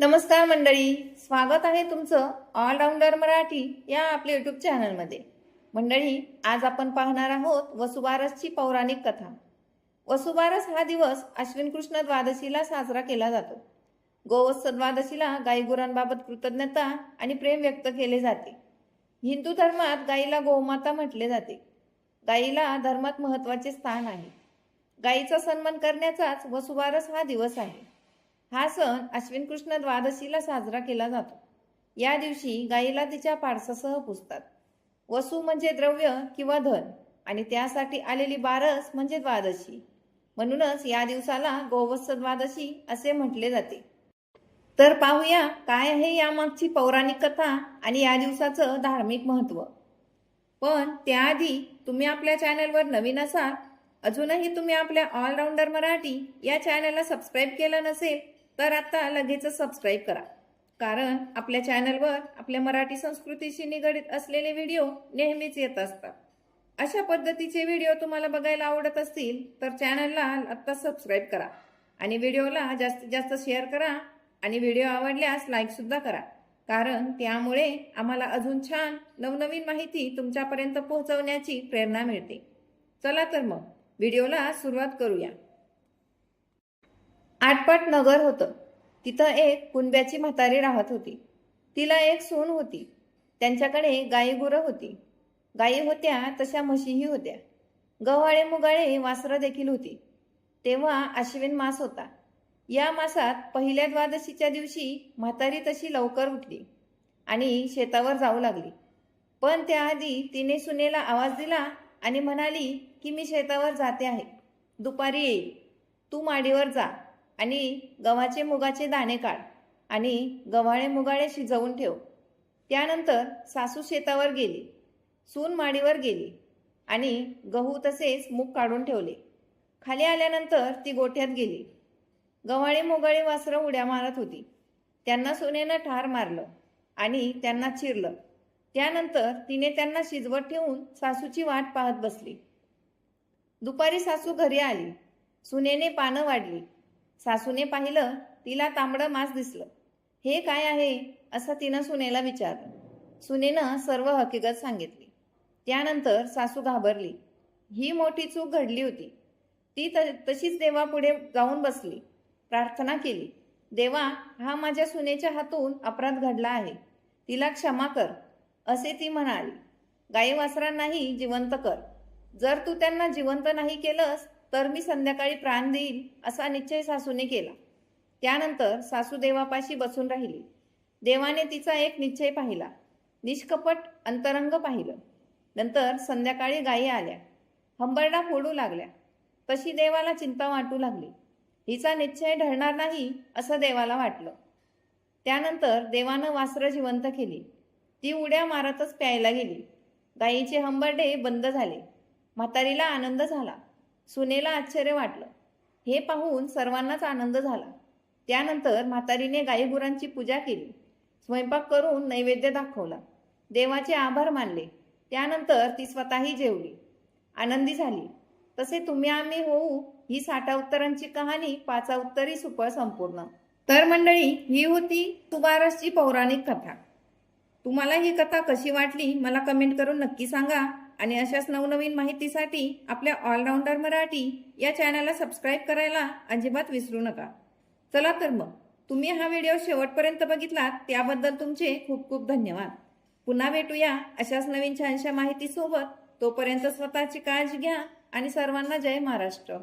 नमस्कार मंडळी स्वागत आहे तुमचं ऑलराऊंडर मराठी या आपल्या युट्यूब चॅनलमध्ये मंडळी आज आपण पाहणार आहोत वसुबारसची पौराणिक कथा. वसुबारस हा दिवस अश्विन कृष्ण द्वादशीला साजरा केला जातो. गोवत्स द्वादशीला गाईगुरांबाबत कृतज्ञता आणि प्रेम व्यक्त केले जाते. हिंदू धर्मात गाईला गोमाता म्हटले जाते. गाईला धर्मात महत्त्वाचे स्थान आहे. गाईचा सन्मान करण्याचाच वसुबारस हा दिवस आहे. हा सण अश्विन कृष्ण द्वादशीला साजरा केला जातो. या दिवशी गायीला तिच्या पारसासह पुजतात. वसू म्हणजे द्रव्य किंवा धन आणि त्यासाठी आलेली बारस म्हणजे द्वादशी. म्हणूनच या दिवसाला गोवत्स द्वादशी असे म्हटले जाते. तर पाहूया काय आहे यामागची पौराणिक कथा आणि या दिवसाचं धार्मिक महत्त्व. पण त्याआधी तुम्ही आपल्या चॅनलवर नवीन असाल अजूनही तुम्ही आपल्या ऑलराऊंडर मराठी या चॅनलला सबस्क्राईब केलं नसेल तर आता लगेच सबस्क्राईब करा. कारण आपल्या चॅनलवर आपल्या मराठी संस्कृतीशी निगडीत असलेले व्हिडिओ नेहमीच येत असतात. अशा पद्धतीचे व्हिडिओ तुम्हाला बघायला आवडत असतील तर चॅनलला आत्ता सबस्क्राईब करा. आणि व्हिडिओला जास्तीत जास्त शेअर करा. आणि व्हिडिओ आवडल्यास लाईकसुद्धा करा. कारण त्यामुळे आम्हाला अजून छान नवनवीन माहिती तुमच्यापर्यंत पोहोचवण्याची प्रेरणा मिळते. चला तर मग व्हिडिओला सुरुवात करूया. आटपाट नगर होतं. तिथं एक कुणब्याची म्हातारी राहत होती. तिला एक सून होती. त्यांच्याकडे गाई गुरं होती. गायी होत्या तशा म्हशीही होत्या. गव्हाळे मुगाळे वासरं देखील होती. तेव्हा अश्विन मास होता. या मासात पहिल्या द्वादशीच्या दिवशी म्हातारी तशी लवकर उठली आणि शेतावर जाऊ लागली. पण त्याआधी तिने सुनेला आवाज दिला आणि म्हणाली की मी शेतावर जाते आहे. दुपारी येईल तू माडीवर जा. आणि गव्हाचे मुगाचे दाणे काढ आणि गव्हाळे मुगाळे शिजवून ठेव. त्यानंतर सासू शेतावर गेली सून माडीवर गेली आणि गहू तसेच मूग काढून ठेवले. खाली आल्यानंतर ती गोठ्यात गेली. गव्हाळे मुगाळे वासरं उड्या मारत होती. त्यांना सुनेनं ठार मारलं आणि त्यांना चिरलं. त्यानंतर तिने त्यांना शिजवत ठेवून सासूची वाट पाहत बसली. दुपारी सासू घरी आली. सुनेने पानं वाढली. सासूने पाहिलं तिला तांबडं मांस दिसलं. हे काय आहे? असं तिनं सुनेला विचारलं. सुनेनं सर्व हकीकत सांगितली. त्यानंतर सासू घाबरली. ही मोठी चूक घडली होती. ती त तशीच देवापुढे जाऊन बसली. प्रार्थना केली. देवा हा माझ्या सुनेच्या हातून अपराध घडला आहे. तिला क्षमा कर. असे ती म्हणाली. गाई वासरांनाही जिवंत कर. जर तू त्यांना जिवंत नाही केलंस तर मी संध्याकाळी प्राण देईन असा निश्चय सासूने केला. त्यानंतर सासू देवापाशी बसून राहिली. देवाने तिचा एक निश्चय पाहिला. निष्कपट अंतरंग पाहिलं. नंतर संध्याकाळी गायी आल्या. हंबरडा फोडू लागल्या. तशी देवाला चिंता वाटू लागली. हिचा निश्चय ढळणार नाही असं देवाला वाटलं. त्यानंतर देवानं वासरं जिवंत केली. ती उड्या मारतच प्यायला गेली. गायीचे हंबरडे बंद झाले. म्हातारीला आनंद झाला. सुनेला आश्चर्य वाटलं. हे पाहून सर्वांनाच आनंद झाला. त्यानंतर म्हातारीने गाईगुरांची पूजा केली. स्वयंपाक करून नैवेद्य दाखवला. देवाचे आभार मानले. त्यानंतर ती स्वतःही जेवली. आनंदी झाली. तसे तुम्ही आम्ही होऊ ही साठा उत्तरांची कहाणी पाचा उत्तरी सुपळ संपूर्ण. तर मंडळी ही होती सुबारसची पौराणिक कथा. तुम्हाला ही कथा कशी वाटली मला कमेंट करून नक्की सांगा. आणि अशाच नवनवीन माहितीसाठी आपल्या ऑलराऊंडर मराठी या चॅनलला सबस्क्राईब करायला अजिबात विसरू नका. चला तर मग तुम्ही हा व्हिडिओ शेवटपर्यंत बघितलात त्याबद्दल तुमचे खूप खूप धन्यवाद. पुन्हा भेटूया अशाच नवीन छानशा माहितीसोबत. तोपर्यंत स्वतःची काळजी घ्या आणि सर्वांना जय महाराष्ट्र.